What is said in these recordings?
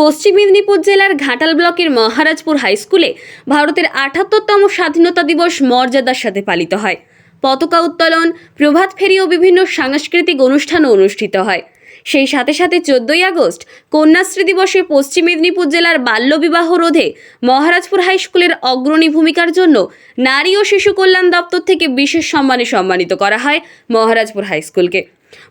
পশ্চিম মেদিনীপুর জেলার ঘাটাল ব্লকের মহারাজপুর হাই স্কুলে ভারতের আটাত্তরতম স্বাধীনতা দিবস মর্যাদার সাথে পালিত হয়। পতাকা উত্তোলন, প্রভাত ফেরি ও বিভিন্ন সাংস্কৃতিক অনুষ্ঠানও অনুষ্ঠিত হয়। সেই সাথে সাথে চোদ্দই আগস্ট কন্যাশ্রী দিবসে পশ্চিম মেদিনীপুর জেলার বাল্যবিবাহ রোধে মহারাজপুর হাই স্কুলের অগ্রণী ভূমিকার জন্য নারী ও শিশু কল্যাণ দপ্তর থেকে বিশেষ সম্মানে সম্মানিত করা হয় মহারাজপুর হাই স্কুলকে।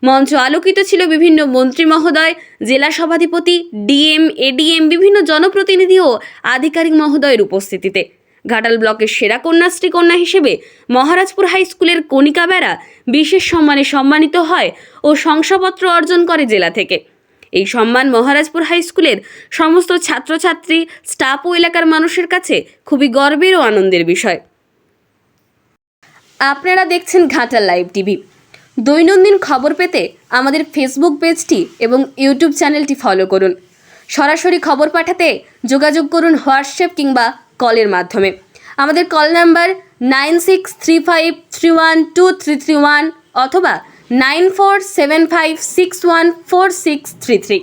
মঞ্চ আলোকিত ছিল বিভিন্ন মন্ত্রী মহোদয়, জেলা সভাধিপতি, ডিএম, এডিএম, বিভিন্ন জনপ্রতিনিধি ও আধিকারিক মহোদয়ের উপস্থিতিতে। ঘাটাল ব্লকের সেরা কন্যাশ্রী কন্যা হিসেবে মহারাজপুর হাই স্কুলের কণিকা বেড়া বিশেষ সম্মানে সম্মানিত হয় ও শংসাপত্র অর্জন করে জেলা থেকে। এই সম্মান মহারাজপুর হাই স্কুলের সমস্ত ছাত্রছাত্রী, স্টাফ ও এলাকার মানুষের কাছে খুবই গর্বের ও আনন্দের বিষয়। আপনারা দেখছেন ঘাটাল লাইভ টিভি। দৈনন্দিন খবর পেতে আমাদের ফেসবুক পেজটি এবং ইউটিউব চ্যানেলটি ফলো করুন। সরাসরি খবর পাঠাতে যোগাযোগ করুন হোয়াটসঅ্যাপ কিংবা কলের মাধ্যমে। আমাদের call number nine six three five three one two three three one অথবা nine four seven five six one four six three three